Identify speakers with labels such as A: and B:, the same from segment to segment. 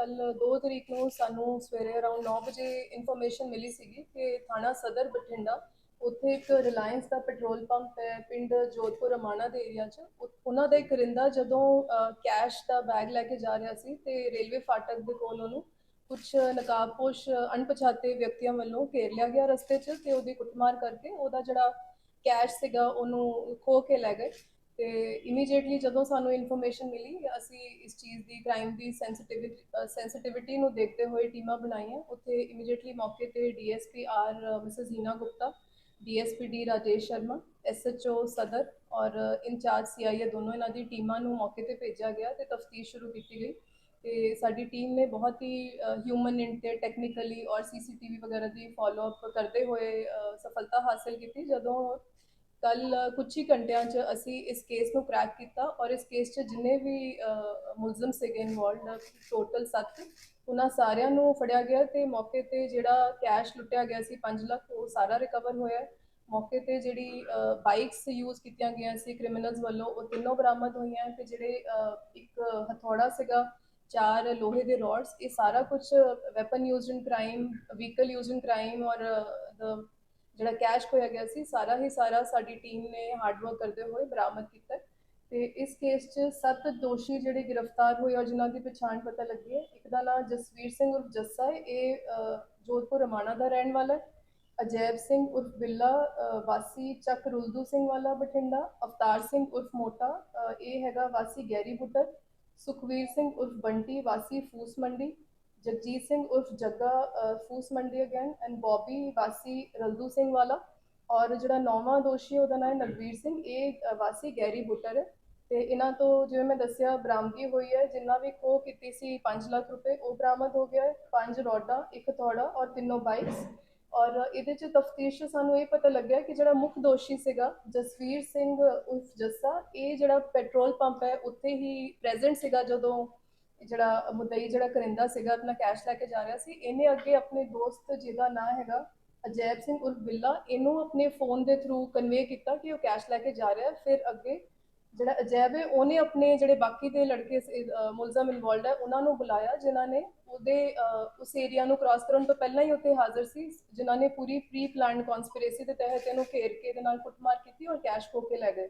A: ਕੱਲ 2 ਤਰੀਕ ਨੂੰ ਸਾਨੂੰ ਸਵੇਰੇ ਅਰਾਊਂਡ 9 ਵਜੇ ਇਨਫੋਰਮੇਸ਼ਨ ਮਿਲੀ ਸੀਗੀ ਕਿ ਥਾਣਾ ਸਦਰ ਬਠਿੰਡਾ, ਉੱਥੇ ਇੱਕ ਰਿਲਾਇੰਸ ਦਾ ਪੈਟਰੋਲ ਪੰਪ ਹੈ, ਪਿੰਡ ਜੋਧਪੁਰ ਅਮਾਣਾ ਦੇ ਏਰੀਆ 'ਚ। ਉਹਨਾਂ ਦਾ ਇੱਕ ਰਿੰਦਾ ਜਦੋਂ ਕੈਸ਼ ਦਾ ਬੈਗ ਲੈ ਕੇ ਜਾ ਰਿਹਾ ਸੀ ਤੇ ਰੇਲਵੇ ਫਾਟਕ ਦੇ ਕੋਲ ਉਹਨੂੰ ਕੁਝ ਨਕਾਬਪੋਸ਼, ਅਣਪਛਾਤੇ ਵਿਅਕਤੀਆਂ ਵੱਲੋਂ ਘੇਰ ਲਿਆ ਗਿਆ ਰਸਤੇ 'ਚ ਤੇ ਉਹਦੀ ਕੁੱਟਮਾਰ ਕਰਕੇ ਉਹਦਾ ਜਿਹੜਾ ਕੈਸ਼ ਸੀਗਾ ਉਹਨੂੰ ਖੋ ਕੇ ਲੈ ਗਏ। ਤੇ ਇਮੀਡੀਏਟਲੀ ਜਦੋਂ ਸਾਨੂੰ ਇਨਫੋਰਮੇਸ਼ਨ ਮਿਲੀ, ਅਸੀਂ ਇਸ ਚੀਜ਼ ਦੀ ਕ੍ਰਾਈਮ ਦੀ ਸੈਂਸਿਟਿਵਿਟੀ ਸੈਂਸਿਟਿਵਿਟੀ ਨੂੰ ਦੇਖਦੇ ਹੋਏ ਟੀਮਾਂ ਬਣਾਈਆਂ। ਉੱਥੇ ਇਮੀਡੀਏਟਲੀ ਮੌਕੇ ਤੇ DSP R Mrs Heena Gupta, DSP D Rajesh Sharma, SHO ਸਦਰ ਔਰ ਇੰਚਾਰਜ ਸੀਆਈਏ ਦੋਨੋਂ ਇਹਨਾਂ ਦੀ ਟੀਮਾਂ ਨੂੰ ਮੌਕੇ ਤੇ ਭੇਜਿਆ ਗਿਆ ਤੇ ਤਫਤੀਸ਼ ਸ਼ੁਰੂ ਕੀਤੀ ਗਈ। ਤੇ ਸਾਡੀ ਟੀਮ ਨੇ ਬਹੁਤ ਹੀ ਹਿਊਮਨ ਇੰਟ ਤੇ ਟੈਕਨੀਕਲੀ ਔਰ ਸੀਸੀਟੀਵੀ ਵਗੈਰਾ ਦੀ ਫਾਲੋ ਕਰਦੇ ਹੋਏ ਸਫਲਤਾ ਹਾਸਲ ਕੀਤੀ। ਜਦੋਂ ਕੱਲ ਕੁਝ ਹੀ ਘੰਟਿਆਂ 'ਚ ਅਸੀਂ ਇਸ ਕੇਸ ਨੂੰ ਕ੍ਰੈਕ ਕੀਤਾ ਔਰ ਇਸ ਕੇਸ 'ਚ ਜਿੰਨੇ ਵੀ ਮੁਲਜ਼ਮ ਸੀਗੇ ਇਨਵੋਲਡ ਟੋਟਲ 7 ਉਹਨਾਂ ਸਾਰਿਆਂ ਨੂੰ ਫੜਿਆ ਗਿਆ ਤੇ ਮੌਕੇ ਤੇ ਜਿਹੜਾ ਕੈਸ਼ ਲੁੱਟਿਆ ਗਿਆ ਸੀ 5 ਲੱਖ, ਉਹ ਸਾਰਾ ਰਿਕਵਰ ਹੋਇਆ ਮੌਕੇ ਤੇ ਜਿਹੜੀ ਬਾਈਕਸ ਯੂਜ਼ ਕੀਤੀਆਂ ਗਈਆਂ ਸੀ ਕ੍ਰਿਮੀਨਲਸ ਵੱਲੋਂ, ਉਹ ਤਿੰਨੋਂ ਬਰਾਮਦ ਹੋਈਆਂ ਤੇ ਜਿਹੜੇ ਇੱਕ ਹਥੌੜਾ ਸੀਗਾ, ਚਾਰ ਲੋਹੇ ਦੇ ਰੋਡਸ ਇਹ ਸਾਰਾ ਕੁਝ weapon used in crime vehicle used in crime ਔਰ ਦ ਜਿਹੜਾ ਕੈਸ਼ ਖੋਇਆ ਗਿਆ ਸੀ, ਸਾਰਾ ਹੀ ਸਾਰਾ ਸਾਡੀ ਟੀਮ ਨੇ ਹਾਰਡ ਵਰਕ ਕਰਦੇ ਹੋਏ ਬਰਾਮਦ ਕੀਤਾ ਹੈ। ਤੇ ਇਸ ਕੇਸ 'ਚ ਸੱਤ ਦੋਸ਼ੀ ਜਿਹੜੇ ਗ੍ਰਿਫਤਾਰ ਹੋਏ ਔਰ ਜਿਨ੍ਹਾਂ ਦੀ ਪਛਾਣ ਪਤਾ ਲੱਗੀ ਹੈ। ਇੱਕ ਦਾ ਨਾਮ ਜਸਵੀਰ ਸਿੰਘ ਉਰਫ ਜੱਸਾ ਹੈ। ਇਹ ਜੋਧਪੁਰ ਰਮਾਣਾ ਦਾ ਰਹਿਣ ਵਾਲਾ ਹੈ। ਅਜੈਬ ਸਿੰਘ ਉਰਫ ਬਿੱਲਾ ਵਾਸੀ ਚੱਕ ਰੁਲਦੂ ਸਿੰਘ ਵਾਲਾ ਬਠਿੰਡਾ, ਅਵਤਾਰ ਸਿੰਘ ਉਰਫ ਮੋਟਾ ਇਹ ਹੈਗਾ ਵਾਸੀ ਗੈਰੀ ਬੁੱਟਰ ਸੁਖਵੀਰ ਸਿੰਘ ਉਰਫ ਬੰਟੀ, ਵਾਸੀ ਫੂਸ ਮੰਡੀ ਜਗਜੀਤ ਸਿੰਘ ਉਰਫ ਜੱਗਾ ਅ, ਫੂਸ ਮੰਡੀ ਅਗੇਨ ਐਂਡ ਬੌਬੀ ਵਾਸੀ ਰਲਦੂ ਸਿੰਘ ਵਾਲਾ ਔਰ ਜਿਹੜਾ ਨੌਵਾਂ ਦੋਸ਼ੀ ਉਹਦਾ ਨਾਮ ਹੈ ਨਵਵੀਰ ਸਿੰਘ ਇਹ ਵਾਸੀ ਗੈਰੀ ਬੁੱਟਰ ਹੈ। ਤੇ ਇਹਨਾਂ ਤੋਂ ਜਿਵੇਂ ਮੈਂ ਦੱਸਿਆ ਬਰਾਮਦਗੀ ਹੋਈ ਹੈ ਜਿੰਨਾ ਵੀ ਖੋਹ ਕੀਤੀ ਸੀ 5 ਲੱਖ ਰੁਪਏ ਉਹ ਬਰਾਮਦ ਹੋ ਗਿਆ ਹੈ। ਪੰਜ ਰੋਡਾ ਇੱਕ ਥੋੜਾ ਔਰ ਤਿੰਨੋਂ ਬਾਈਕਸ। ਔਰ ਇਹਦੇ ਚ ਤਫਤੀਸ਼ ਸਾਨੂੰ ਇਹ ਪਤਾ ਲੱਗਿਆ ਕਿ ਜਿਹੜਾ ਮੁੱਖ ਦੋਸ਼ੀ ਸੀਗਾ ਜਸਵੀਰ ਸਿੰਘ ਉਰਫ ਜੱਸਾ ਇਹ ਜਿਹੜਾ ਪੈਟਰੋਲ ਪੰਪ ਹੈ ਉੱਥੇ ਹੀ ਪ੍ਰੈਜ਼ੈਂਟ ਸੀਗਾ ਜਦੋਂ ਜਿਹੜਾ ਮੁਦਈ ਜਿਹੜਾ ਕਰਿੰਦਾ ਸੀਗਾ, ਆਪਣਾ ਕੈਸ਼ ਲੈ ਕੇ ਜਾ ਰਿਹਾ ਸੀ, ਇਹਨੇ ਅੱਗੇ ਆਪਣੇ ਦੋਸਤ ਜਿਹਦਾ ਨਾਮ ਹੈਗਾ ਅਜੈਬ ਸਿੰਘ ਉਰਫ ਬਿੱਲਾ, ਇਹਨੂੰ ਆਪਣੇ ਫੋਨ ਦੇ ਥਰੂ ਕਨਵੇ ਕੀਤਾ ਕਿ ਉਹ ਕੈਸ਼ ਲੈ ਕੇ ਜਾ ਰਿਹਾ ਫਿਰ ਅੱਗੇ ਜਿਹੜਾ ਅਜੈਬ ਹੈ, ਉਹਨੇ ਆਪਣੇ ਜਿਹੜੇ ਬਾਕੀ ਦੇ ਲੜਕੇ ਮੁਲਜ਼ਮ ਇਨਵੋਲਡ ਹੈ, ਉਹਨਾਂ ਨੂੰ ਬੁਲਾਇਆ, ਜਿਨ੍ਹਾਂ ਨੇ ਉਹਦੇ ਉਸ ਏਰੀਆ ਨੂੰ ਕ੍ਰਾਸ ਕਰਨ ਤੋਂ ਪਹਿਲਾਂ ਹੀ ਉੱਥੇ ਹਾਜ਼ਰ ਸੀ, ਜਿਨ੍ਹਾਂ ਨੇ ਪੂਰੀ ਪ੍ਰੀ ਪਲਾਨਡ ਕਨਸਪੀਰੇਸੀ ਦੇ ਤਹਿਤ ਇਹਨੂੰ ਘੇਰ ਕੇ ਇਹਦੇ ਨਾਲ ਕੁੱਟਮਾਰ ਕੀਤੀ ਔਰ ਕੈਸ਼ ਖੋ ਕੇ ਲੈ ਗਏ।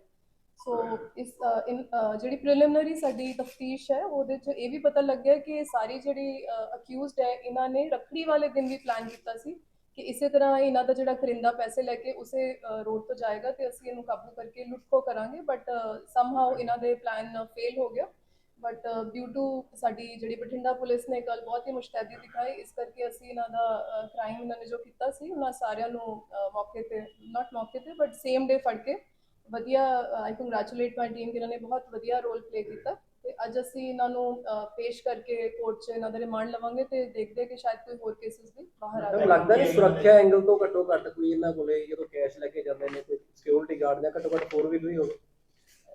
A: ਸੋ ਇਸ ਇਨ- ਜਿਹੜੀ ਪ੍ਰੀਲਿਮਿਨਰੀ ਸਾਡੀ ਤਫਤੀਸ਼ ਹੈ, ਉਹਦੇ 'ਚ ਇਹ ਵੀ ਪਤਾ ਲੱਗਿਆ ਕਿ ਸਾਰੀ ਜਿਹੜੀ ਅਕਿਊਜ਼ਡ ਹੈ, ਇਹਨਾਂ ਨੇ ਰੱਖੜੀ ਵਾਲੇ ਦਿਨ ਵੀ ਪਲਾਨ ਕੀਤਾ ਸੀ ਕਿ ਇਸੇ ਤਰ੍ਹਾਂ ਇਹਨਾਂ ਦਾ ਜਿਹੜਾ ਕਰਿੰਦਾ ਪੈਸੇ ਲੈ ਕੇ ਉਸੇ ਰੋਡ ਤੋਂ ਜਾਏਗਾ ਤੇ ਅਸੀਂ ਇਹਨੂੰ ਕਾਬੂ ਕਰਕੇ ਲੁੱਟਖੋ ਕਰਾਂਗੇ ਬਟ ਸਮਹਾਉ ਇਹਨਾਂ ਦੇ ਪਲਾਨ ਫੇਲ ਹੋ ਗਿਆ। ਬਟ ਡਿਊ ਟੂ ਸਾਡੀ ਜਿਹੜੀ ਬਠਿੰਡਾ ਪੁਲਿਸ ਨੇ ਕੱਲ ਬਹੁਤ ਹੀ ਮੁਸ਼ਤੈਦੀ ਦਿਖਾਈ, ਇਸ ਕਰਕੇ ਅਸੀਂ ਇਹਨਾਂ ਦਾ ਕ੍ਰਾਈਮ ਇਹਨਾਂ ਨੇ ਜੋ ਕੀਤਾ ਸੀ, ਉਹਨਾਂ ਸਾਰਿਆਂ ਨੂੰ ਮੌਕੇ ਤੇ ਨਾਟ ਮੌਕੇ ਤੇ ਬਟ ਸੇਮ ਡੇ ਫੜ ਕੇ ਵਧੀਆ ਆਈ ਕੰਗ੍ਰੈਚੁਲੇਟ ਮਾਈ ਟੀਮ ਇਹਨਾਂ ਨੇ ਬਹੁਤ ਵਧੀਆ ਰੋਲ ਪਲੇ ਕੀਤਾ ਤੇ ਅੱਜ ਅਸੀਂ ਇਹਨਾਂ ਨੂੰ ਪੇਸ਼ ਕਰਕੇ ਕੋਰਟ 'ਚ ਇਹਨਾਂ ਦਾ ਰਿਮਾਂਡ ਲਵਾਂਗੇ ਤੇ ਦੇਖਦੇ ਕਿ ਸ਼ਾਇਦ ਕੋਈ ਹੋਰ ਕੇਸਿਸ ਵੀ ਬਾਹਰ ਆ
B: ਮੈਨੂੰ
A: ਜਾਣ
B: ਲੱਗਦਾ ਨਹੀਂ ਸੁਰੱਖਿਆ ਐਂਗਲ ਤੋਂ ਘੱਟੋ ਘੱਟ ਕੋਈ ਇਹਨਾਂ ਕੋਲੇ ਜਦੋਂ ਕੈਸ਼ ਲੈ ਕੇ ਜਾਂਦੇ ਨੇ ਕੋਈ ਸਿਕਿਉਰਿਟੀ ਗਾਰਡ ਜਾਂ ਘੱਟੋ ਘੱਟ 4 ਵੀ ਕੋਈ ਹੋਵੇ।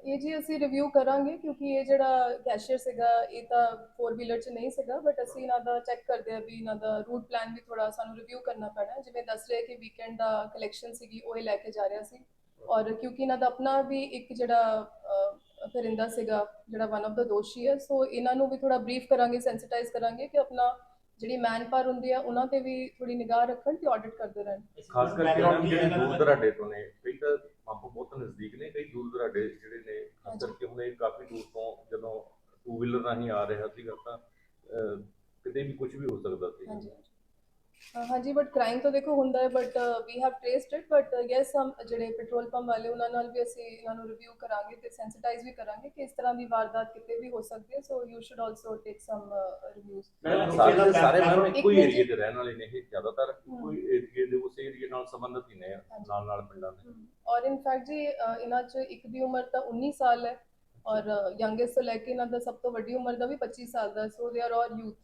A: ਇਹ ਜੀ ਅਸੀਂ ਰਿਵਿਊ ਕਰਾਂਗੇ ਕਿਉਂਕਿ ਇਹ ਜਿਹੜਾ ਕੈਸ਼ੀਅਰ ਸੀਗਾ ਇਹ ਤਾਂ 4 ਵੀਲਰ 'ਚ ਨਹੀਂ ਸੀਗਾ ਬਟ ਅਸੀਂ ਇਹਨਾਂ ਦਾ ਚੈੱਕ ਕਰਦੇ ਆ ਵੀ ਇਹਨਾਂ ਦਾ ਰੂਟ ਪਲਾਨ ਵੀ ਥੋੜਾ ਸਾਨੂੰ ਰਿਵਿਊ ਕਰਨਾ ਪੈਣਾ। ਜਿਵੇਂ ਦੱਸ ਰਹੇ ਕਿ ਵੀਕਐਂਡ ਦਾ ਕਲੈਕਸ਼ਨ ਸੀਗੀ ਉਹ ਇਹ ਲੈ ਕੇ ਜਾ ਰਿਹਾ ਸੀ। ਔਰ ਕਿਉਂਕਿ ਇਹਨਾਂ ਦਾ ਆਪਣਾ ਵੀ ਇੱਕ ਜਿਹੜਾ ਕਰਿੰਦਾ ਸੀਗਾ ਜਿਹੜਾ ਵਨ ਆਫ ਦਾ ਦੋਸ਼ੀ ਹੈ ਸੋ ਇਹਨਾਂ ਨੂੰ ਵੀ ਥੋੜਾ ਬਰੀਫ ਕਰਾਂਗੇ ਸੈਂਸਿਟਾਈਜ਼ ਕਰਾਂਗੇ ਕਿ ਆਪਣਾ ਜਿਹੜੀ ਮੈਨ ਪਾਵਰ ਹੁੰਦੀ ਆ ਉਹਨਾਂ ਤੇ ਵੀ ਥੋੜੀ ਨਿਗਾਹ ਰੱਖਣ ਤੇ ਆਡਿਟ ਕਰਦੇ ਰਹਿਣ।
C: ਖਾਸ ਕਰਕੇ ਦੀ ਜਿਹੜੇ ਦੂਰ ਦਰਾਡੇ ਤੋਂ ਨੇ ਕਈ ਤਾਂ ਬਹੁਤ ਨਜ਼ਦੀਕ ਨੇ ਕਈ ਦੂਰ ਦਰਾਡੇ ਜਿਹੜੇ ਨੇ ਖਾਸ ਕਰਕੇ ਹੁਣ ਇਹ ਕਾਫੀ ਦੂਰ ਤੋਂ ਜਦੋਂ ਟੂ ਵੀਲਰ ਰਾਹੀਂ ਆ ਰਿਹਾ ਸੀਗਾ ਤਾਂ ਕਿਤੇ ਵੀ ਕੁਝ ਵੀ ਹੋ ਸਕਦਾ ਸੀ।
A: ਹਾਂਜੀ। ਹਾਂ, ਹਾਂਜੀ ਬਟ ਕ੍ਰਾਈਮ ਤਾਂ ਦੇਖੋ ਹੁੰਦਾ ਹੈ but we have traced it but yes ਹਮ ਜਿਹੜੇ ਪੈਟਰੋਲ ਪੰਪ ਵਾਲੇ ਉਹਨਾਂ ਨਾਲ ਵੀ ਅਸੀਂ ਇਹਨਾਂ ਨੂੰ ਰਿਵਿਊ ਕਰਾਂਗੇ ਤੇ ਸੈਂਸਿਟਾਈਜ਼ ਵੀ ਕਰਾਂਗੇ ਕਿ ਇਸ ਤਰ੍ਹਾਂ ਦੀ ਵਾਰਦਾਤ ਕਿਤੇ ਵੀ ਹੋ ਸਕਦੀ ਹੈ so you should also take some reviews
C: ਸਾਰੇ ਸਾਰੇ ਮੈਮ ਇੱਕੋ ਹੀ ਏਰੀਏ ਦੇ ਰਹਿਣ ਵਾਲੇ ਨੇ ਇਹ ਜ਼ਿਆਦਾਤਰ ਕੋਈ ਏਰੀਏ ਦੇ ਉਸ ਏਰੀਏ ਨਾਲ ਸੰਬੰਧਿਤ ਹੀ ਨੇ ਨਾਲ ਨਾਲ ਪਿੰਡਾਂ ਦੇ।
A: ਔਰ ਇਨ ਫੈਕਟ ਜੀ ਅ, ਇਹਨਾਂ 'ਚ ਇੱਕ ਦੀ ਉਮਰ ਤਾਂ 19 ਸਾਲ ਹੈ ਔਰ ਯੰਗੇਸਟ ਤੋਂ ਲੈ ਕੇ ਇਹਨਾਂ ਦਾ ਸਭ ਤੋਂ ਵੱਡੀ ਉਮਰ ਦਾ ਵੀ 25 ਸਾਲ ਦਾ ਸੋ ਦੇ ਆਰ ਆਲ ਯੂਥ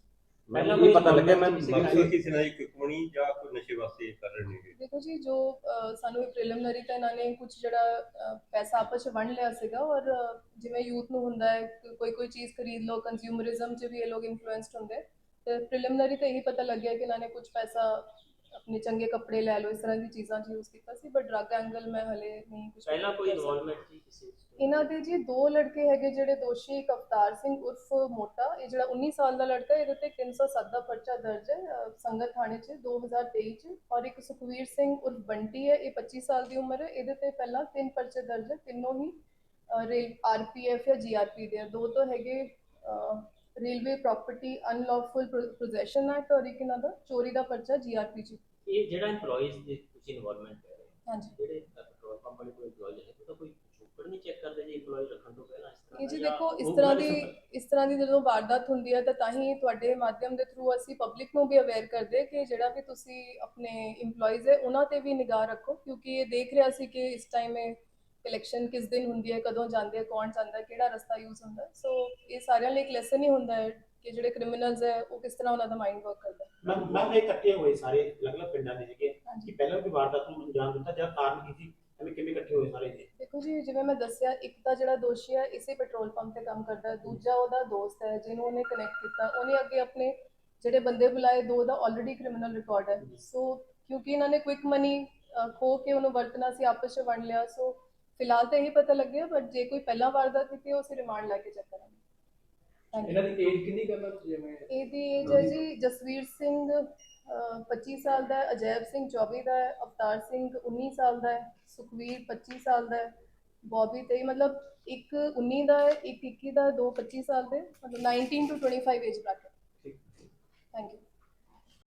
C: ਮੈਨੂੰ ਇਹ ਪਤਾ ਲੱਗਿਆ ਮੈਂ
D: ਮਕਸਦ ਕਿਸੇ ਨਾਲ ਇੱਕ ਕਮਣੀ ਜਾਂ ਕੋਈ ਨਸ਼ੇ ਵਾਸਤੇ ਕਰ ਰਹੇ ਨੇ
A: ਦੇਖੋ ਜੀ ਜੋ ਅ, ਸਾਨੂੰ ਪ੍ਰੀਲਿਮਿਨਰੀ ਤਾਂ ਇਹਨਾਂ ਨੇ ਕੁਝ ਜਿਹੜਾ ਪੈਸਾ ਆਪਸ ਚ ਵੰਡ ਲਿਆ ਸੀਗਾ ਔਰ ਜਿਵੇਂ ਯੂਥ ਨੂੰ ਹੁੰਦਾ ਹੈ ਕਿ ਕੋਈ ਕੋਈ ਚੀਜ਼ ਖਰੀਦ ਲਓ ਕੰਜ਼ਿਊਮਰਿਜ਼ਮ 'ਚ ਵੀ ਇਹ ਲੋਕ ਇਨਫਲੂਐਂਸਡ ਹੁੰਦੇ। ਤੇ ਪ੍ਰੀਲਿਮਿਨਰੀ ਤਾਂ ਇਹੀ ਪਤਾ ਲੱਗਿਆ ਕਿ ਇਹਨਾਂ ਨੇ ਕੁਝ ਪੈਸਾ ਆਪਣੇ ਚੰਗੇ ਕੱਪੜੇ ਲੈ ਲਓ ਇਸ ਤਰ੍ਹਾਂ ਦੀ ਚੀਜ਼ਾਂ 'ਚ ਯੂਜ਼ ਕੀਤਾ ਸੀ ਬਟ ਡਰੱਗ ਐਂਗਲ ਮੈਂ ਹਲੇ ਨਹੀਂ ਕੁਝ
E: ਪਹਿਲਾਂ ਕੋਈ ਇਨਵੋਲਵਮੈਂਟ ਸੀ ਕਿਸੇ?
A: ਇਹਨਾਂ ਦੇ ਜੀ ਦੋ ਲੜਕੇ ਹੈਗੇ ਜਿਹੜੇ ਦੋਸ਼ੀ ਇੱਕ ਅਵਤਾਰ ਸਿੰਘ ਉਰਫ ਮੋਟਾ ਇਹ ਜਿਹੜਾ 19 ਸਾਲ ਦਾ ਲੜਕਾ ਇਹਦੇ ਤੇ 307 ਦਾ ਪਰਚਾ ਦਰਜ ਹੈ ਅਹ, ਸੰਗਤ ਥਾਣੇ 'ਚ 2023 'ਚ ਔਰ ਇੱਕ ਸੁਖਵੀਰ ਸਿੰਘ ਉਰਫ ਬੰਟੀ ਹੈ ਇਹ 25 ਸਾਲ ਦੀ ਉਮਰ ਹੈ ਇਹਦੇ ਤੇ ਪਹਿਲਾਂ ਤਿੰਨ ਪਰਚੇ ਦਰਜ ਹੈ ਤਿੰਨੋਂ ਹੀ ਅਹ, ਰੇਲ ਆਰਪੀਐਫ ਜਾਂ ਜੀਆਰਪੀ ਦੇ ਆ। ਦੋ ਤਾਂ ਹੈਗੇ railway property unlawful possession act ਔਰ ਇੱਕ ਇਹਨਾਂ ਦਾ ਚੋਰੀ ਦਾ ਪਰਚਾ ਜੀਆਰਪੀ 'ਚ
E: ਇਹ ਜਿਹੜਾ EMPLOYEES ਦੀ ਤੁਸੀਂ ਇਨਵੋਲਵਮੈਂਟ ਕਰ ਰਹੇ ਹੋ
A: ਹਾਂਜੀ
E: ਜਿਹੜੇ ਪੈਟਰੋਲ ਪੰਪ ਵਾਲੇ ਕੋਈ EMPLOYEE ਹੈ ਤਾਂ ਕੋਈ ਛੋਕਰ ਨਹੀਂ ਚੈੱਕ ਕਰਦੇ ਜੇ EMPLOYEE ਰੱਖਣ ਤੋਂ ਪਹਿਲਾਂ ਇਸ ਤਰ੍ਹਾਂ
A: ਇਹ ਜੀ
E: ਜਾਂ
A: ਦੇਖੋ ਇਸ ਤਰ੍ਹਾਂ ਦੀ? ਇਸ ਤਰ੍ਹਾਂ ਦੀ ਜਦੋਂ ਵਾਰਦਾਤ ਹੁੰਦੀ ਹੈ ਤਾਂ ਤਾਂ ਹੀ ਤੁਹਾਡੇ ਮਾਧਿਅਮ ਦੇ ਥਰੂ ਅਸੀਂ ਪਬਲਿਕ ਨੂੰ ਵੀ ਅਵੇਅਰ ਕਰਦੇ ਕਿ ਜਿਹੜਾ ਵੀ ਤੁਸੀਂ ਆਪਣੇ EMPLOYEES ਹੈ ਉਹਨਾਂ ਤੇ ਵੀ ਨਿਗਾਹ ਰੱਖੋ ਕਿਉਂਕਿ ਇਹ ਦੇਖ ਰਿਹਾ ਸੀ ਕਿ ਇਸ ਟਾਈਮ ਇਹ ਇਲੈਕਸ਼ਨ ਕਿਸ ਦਿਨ ਹੁੰਦੀ ਹੈ ਕਦੋਂ ਜਾਂਦੇ ਹੈ ਕੌਣ ਜਾਂਦਾ ਹੈ ਕਿਹੜਾ ਰਸਤਾ ਯੂਜ਼ ਹੁੰਦਾ ਹੈ। ਸੋ ਇਹ ਸਾਰਿਆਂ ਲਈ ਇੱਕ ਲੈਸਨ ਹੀ ਹੁੰਦਾ ਹੈ ਕਿ ਜਿਹੜੇ ਕ੍ਰਿਮੀਨਲਸ ਹੈ ਉਹ ਕਿਸ ਤਰ੍ਹਾਂ ਉਹਨਾਂ ਦਾ ਮਾਈਂਡ ਵਰਕ ਕਰਦਾ
F: ਮੈਂ ਮੈਂ ਇਹ ਇਕੱਠੇ ਹੋਏ ਸਾਰੇ ਅਲੱਗ-ਅਲੱਗ ਪਿੰਡਾਂ ਦੇ ਹੈਗੇ। ਕਿ ਪਹਿਲਾਂ ਵੀ ਵਾਰਦਾਤ ਨੂੰ ਅੰਜਾਮ ਦਿੱਤਾ ਜਾਂ ਕਾਰਨ ਕੀ ਸੀ? ਐਵੇਂ ਕਿਵੇਂ ਇਕੱਠੇ ਹੋਏ ਸਾਰੇ ਇਹ
A: ਦੇਖੋ ਜੀ ਜਿਵੇਂ ਮੈਂ ਦੱਸਿਆ ਇੱਕ ਤਾਂ ਜਿਹੜਾ ਦੋਸ਼ੀ ਹੈ ਇਸੇ ਪੈਟਰੋਲ ਪੰਪ ਤੇ ਕੰਮ ਕਰਦਾ ਦੂਜਾ ਉਹਦਾ ਦੋਸਤ ਹੈ ਜਿਹਨੂੰ ਉਹਨੇ ਕਨੈਕਟ ਕੀਤਾ। ਉਹਨੇ ਅੱਗੇ ਆਪਣੇ ਜਿਹੜੇ ਬੰਦੇ ਬੁਲਾਏ ਦੋ ਦਾ ਆਲਰੇਡੀ ਕ੍ਰਿਮੀਨਲ ਰਿਕਾਰਡ ਹੈ। ਸੋ ਕਿਉਂਕਿ ਇਹਨਾਂ ਨੇ ਕੁਇਕ ਮਨੀ ਖੋ ਕੇ ਉਹਨੂੰ ਵਰਤਣਾ ਸੀ ਆਪਸ ਵਿੱਚ ਵੰਡ ਲਿਆ। ਸੋ ਫਿਲਹਾਲ ਤਾਂ ਇਹੀ ਪਤਾ ਲੱਗਿਆ ਬਟ ਜੇ ਕੋਈ ਪਹਿਲਾਂ ਵਾਰਦਾਤ ਕੀਤੀ ਉਹ ਅਸੀਂ ਰਿਮਾਂਡ ਲੈ ਕੇ ਚੈੱਕ ਕਰਾਂਗੇ। Thank you.
B: ਇਹਨਾਂ ਦੀ ਏਜ ਕਿੰਨੀ ਕਰਨਾ ਜਿਵੇਂ
A: ਇਹਦੀ ਏਜ ਹੈ ਜੀ ਜਸਵੀਰ ਸਿੰਘ ਅਹ, 25 ਸਾਲ ਦਾ ਹੈ ਅਜੈਬ ਸਿੰਘ 24 ਦਾ ਹੈ ਅਵਤਾਰ ਸਿੰਘ 19 ਸਾਲ ਦਾ ਹੈ ਸੁਖਵੀਰ 25 ਸਾਲ ਦਾ ਹੈ ਬੌਬੀ 23 ਮਤਲਬ ਇੱਕ 19 ਦਾ ਹੈ ਇੱਕ 21 ਦਾ ਹੈ, ਦੋ 25 ਸਾਲ ਦੇ ਮਤਲਬ 19 to 25 age bracket thank you